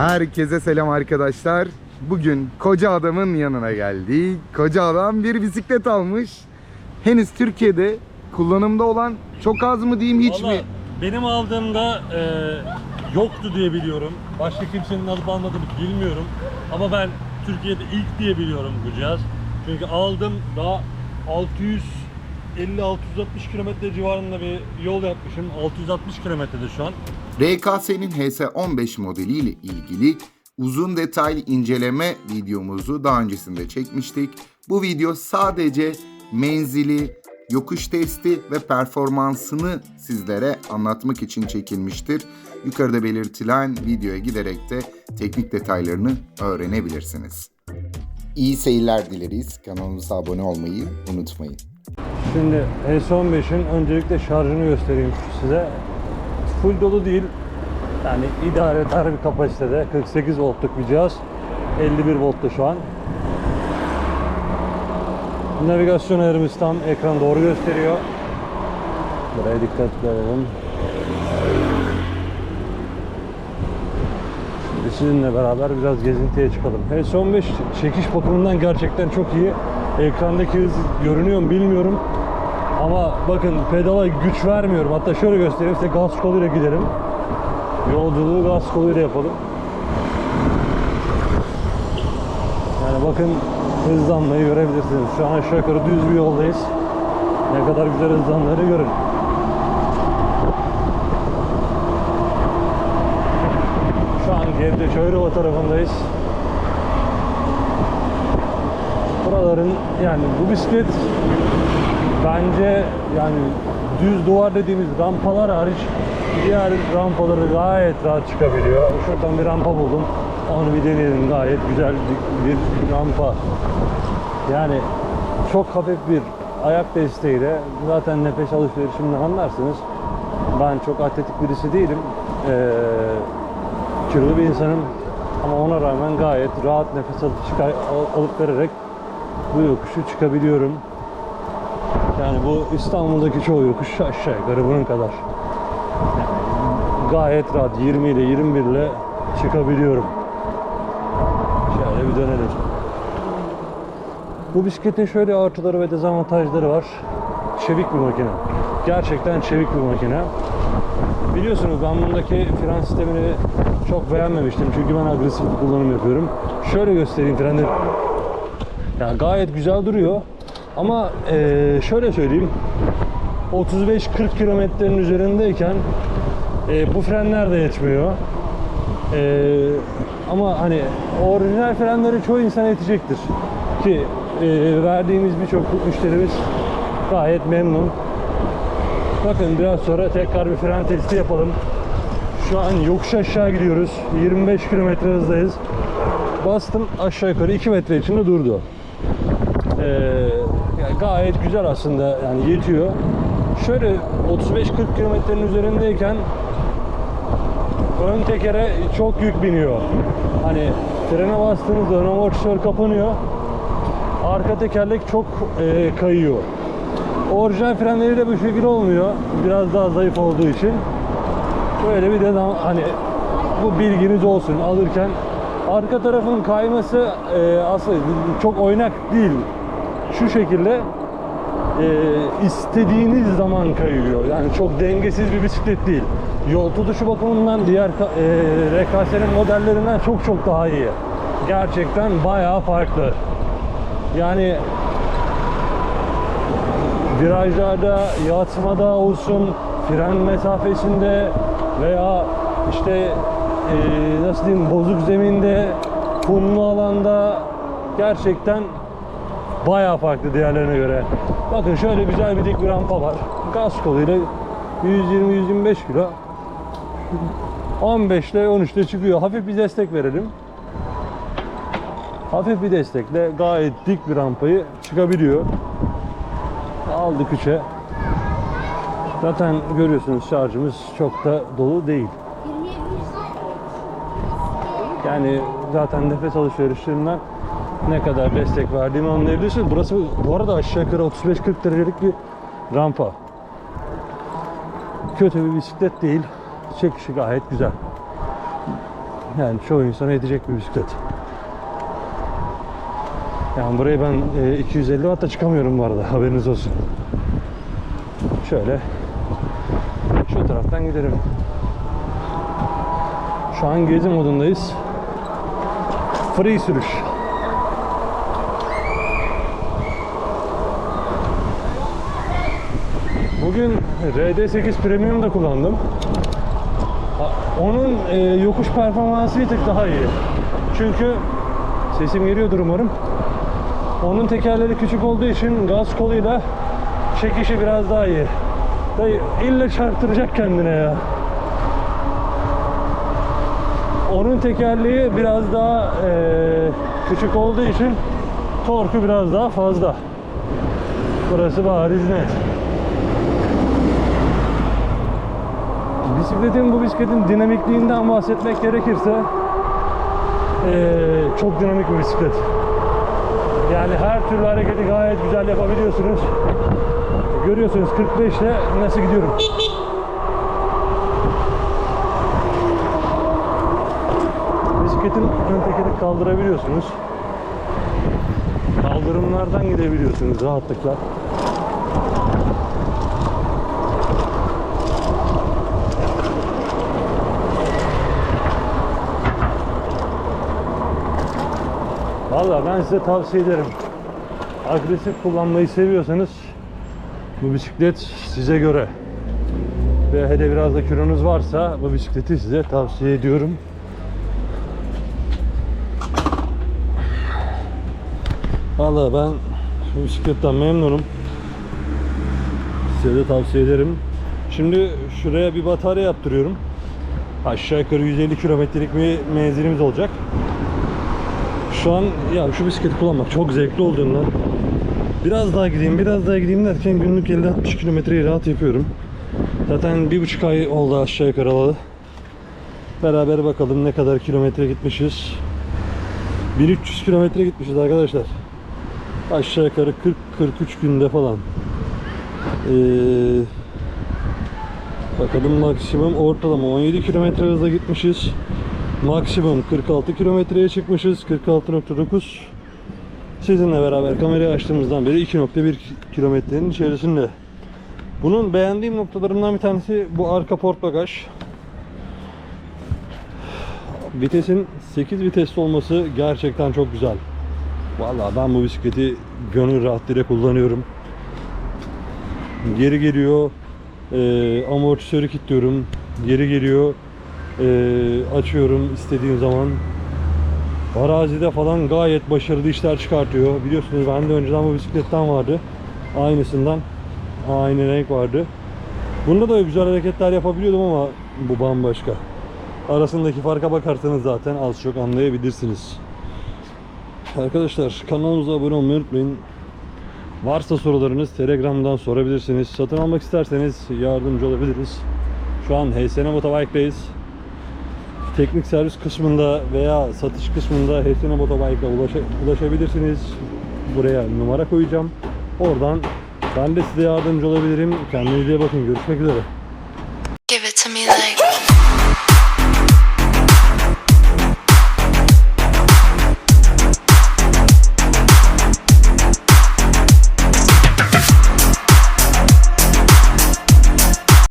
Herkese selam arkadaşlar. Bugün koca adamın yanına geldik. Koca adam bir bisiklet almış. Henüz Türkiye'de kullanımda olan çok az mı diyeyim hiç Vallahi mi? benim aldığımda e, yoktu diye biliyorum. Başka kimsenin alıp almadığını bilmiyorum. Ama ben Türkiye'de ilk diye biliyorum bu cihaz. Çünkü aldım daha 650-660 kilometre civarında bir yol yapmışım. 660 kilometrede şu an. RKS'nin HS15 modeliyle ilgili uzun detaylı inceleme videomuzu daha öncesinde çekmiştik. Bu video sadece menzili, yokuş testi ve performansını sizlere anlatmak için çekilmiştir. Yukarıda belirtilen videoya giderek de teknik detaylarını öğrenebilirsiniz. İyi seyirler dileriz. Kanalımıza abone olmayı unutmayın. Şimdi S15'in öncelikle şarjını göstereyim size. Full dolu değil. Yani idare eder bir kapasitede. 48 voltluk bir cihaz. 51 voltta şu an. Navigasyon ayarımız tam ekran doğru gösteriyor. Buraya dikkatli olalım. Şimdi sizinle beraber biraz gezintiye çıkalım. S15 çekiş bakımından gerçekten çok iyi. Ekrandaki hız görünüyor mu bilmiyorum. Ama bakın pedala güç vermiyorum. Hatta şöyle göstereyim size gaz koluyla gidelim. Yolculuğu gaz koluyla yapalım. Yani bakın hızlanmayı görebilirsiniz. Şu an aşağı yukarı düz bir yoldayız. Ne kadar güzel hızlandığını görün. Şu an geride Çayırova tarafındayız. Buraların yani bu bisiklet bence yani düz duvar dediğimiz rampalar hariç diğer rampaları gayet rahat çıkabiliyor. Şuradan bir rampa buldum. Onu bir deneyelim. Gayet güzel bir, rampa. Yani çok hafif bir ayak desteğiyle zaten nefes alışverişimden anlarsınız. Ben çok atletik birisi değilim. Ee, kilolu bir insanım ama ona rağmen gayet rahat nefes alıp, çıkar, al- alıp vererek bu yokuşu çıkabiliyorum. Yani bu İstanbul'daki çoğu yokuş aşağı yukarı bunun kadar. Gayet rahat 20 ile 21 ile çıkabiliyorum. Şöyle bir dönelim. Bu bisikletin şöyle artıları ve dezavantajları var. Çevik bir makine. Gerçekten çevik bir makine. Biliyorsunuz ben bundaki fren sistemini çok beğenmemiştim çünkü ben agresif bir kullanım yapıyorum. Şöyle göstereyim frenleri. Yani gayet güzel duruyor. Ama eee, şöyle söyleyeyim. 35-40 kilometrenin üzerindeyken eee, bu frenler de yetmiyor. Eee, ama hani orijinal frenleri çoğu insan yetecektir. Ki eee, verdiğimiz birçok müşterimiz gayet memnun. Bakın biraz sonra tekrar bir fren testi yapalım. Şu an yokuş aşağı gidiyoruz. 25 kilometre hızdayız. Bastım aşağı yukarı 2 metre içinde durdu. Ee, gayet güzel aslında yani yetiyor. Şöyle 35-40 kilometrenin üzerindeyken ön tekere çok yük biniyor. Hani frene bastığınızda ön amortisör kapanıyor. Arka tekerlek çok e, kayıyor. Orijinal frenleriyle bu şekilde olmuyor. Biraz daha zayıf olduğu için. Böyle bir de hani bu bilginiz olsun alırken arka tarafın kayması e, aslında çok oynak değil. Şu şekilde e, istediğiniz zaman kayıyor. Yani çok dengesiz bir bisiklet değil. Yol tutuşu bakımından diğer e, RKS'nin modellerinden çok çok daha iyi. Gerçekten bayağı farklı. Yani virajlarda, yatsmada olsun, fren mesafesinde veya işte eee, nasıl diyeyim bozuk zeminde, kumlu alanda gerçekten bayağı farklı diğerlerine göre. Bakın şöyle güzel bir dik bir rampa var. Gaz koluyla 120-125 kilo 15 ile 13 ile çıkıyor. Hafif bir destek verelim. Hafif bir destekle gayet dik bir rampayı çıkabiliyor. Aldık 3'e. Zaten görüyorsunuz şarjımız çok da dolu değil. Yani zaten nefes alışverişlerinden ne kadar destek verdiğimi anlayabilirsiniz. Burası bu arada aşağı yukarı 35-40 derecelik bir rampa. Kötü bir bisiklet değil. Çekişi gayet güzel. yani çoğu insana yetecek bir bisiklet. Yani buraya ben e, 250 wattla çıkamıyorum bu arada haberiniz olsun. Şöyle şu taraftan gidelim. Şu an gezi modundayız. Free sürüş. Bugün RD8 Premium da kullandım. Onun e, yokuş performansı bir tık daha iyi. Çünkü sesim geliyordur umarım. Onun tekerleri küçük olduğu için gaz koluyla çekişi biraz daha iyi. Dayı illa çarptıracak kendine ya. Onun tekerleği biraz daha e, küçük olduğu için torku biraz daha fazla. Burası bariz net. Bisikletin bu bisikletin dinamikliğinden bahsetmek gerekirse eee, çok dinamik bir bisiklet. Yani her türlü hareketi gayet güzel yapabiliyorsunuz. Görüyorsunuz 45 ile nasıl gidiyorum. Bisikletin ön tekeri kaldırabiliyorsunuz. Kaldırımlardan gidebiliyorsunuz rahatlıkla. Vallahi ben size tavsiye ederim. Agresif kullanmayı seviyorsanız bu bisiklet size göre. Ve hele biraz da kilonuz varsa bu bisikleti size tavsiye ediyorum. Vallahi ben bu bisikletten memnunum. Size de tavsiye ederim. Şimdi şuraya bir batarya yaptırıyorum. Aşağı yukarı 150 kilometrelik bir menzilimiz olacak. Şu an ya şu bisikleti kullanmak çok zevkli olduğundan biraz daha gideyim biraz daha gideyim derken günlük 50-60 kilometreyi rahat yapıyorum. Zaten bir buçuk ay oldu aşağı yukarı alalı. Beraber bakalım ne kadar kilometre gitmişiz. 1300 kilometre gitmişiz arkadaşlar. Aşağı yukarı 40-43 günde falan. Ee, bakalım maksimum ortalama 17 kilometre hızla gitmişiz. Maksimum 46 kilometreye çıkmışız. 46.9 Sizinle beraber kamerayı açtığımızdan beri 2.1 kilometrenin içerisinde. Bunun beğendiğim noktalarından bir tanesi bu arka port bagaj. Vitesin 8 vitesli olması gerçekten çok güzel. Vallahi ben bu bisikleti gönül rahatlığıyla kullanıyorum. Geri geliyor, e, amortisörü kilitliyorum. Geri geliyor, e, açıyorum istediğim zaman. Arazide falan gayet başarılı işler çıkartıyor. Biliyorsunuz ben de önceden bu bisikletten vardı. Aynısından aynı renk vardı. Bunda da güzel hareketler yapabiliyordum ama bu bambaşka. Arasındaki farka bakarsanız zaten az çok anlayabilirsiniz. Arkadaşlar kanalımıza abone olmayı unutmayın. Varsa sorularınız Telegram'dan sorabilirsiniz. Satın almak isterseniz yardımcı olabiliriz. Şu an HSN Motobike'dayız. Teknik servis kısmında veya satış kısmında HSN Motobike'a ulaşa- ulaşabilirsiniz. Buraya numara koyacağım. Oradan ben de size yardımcı olabilirim. Kendinize iyi bakın. Görüşmek üzere.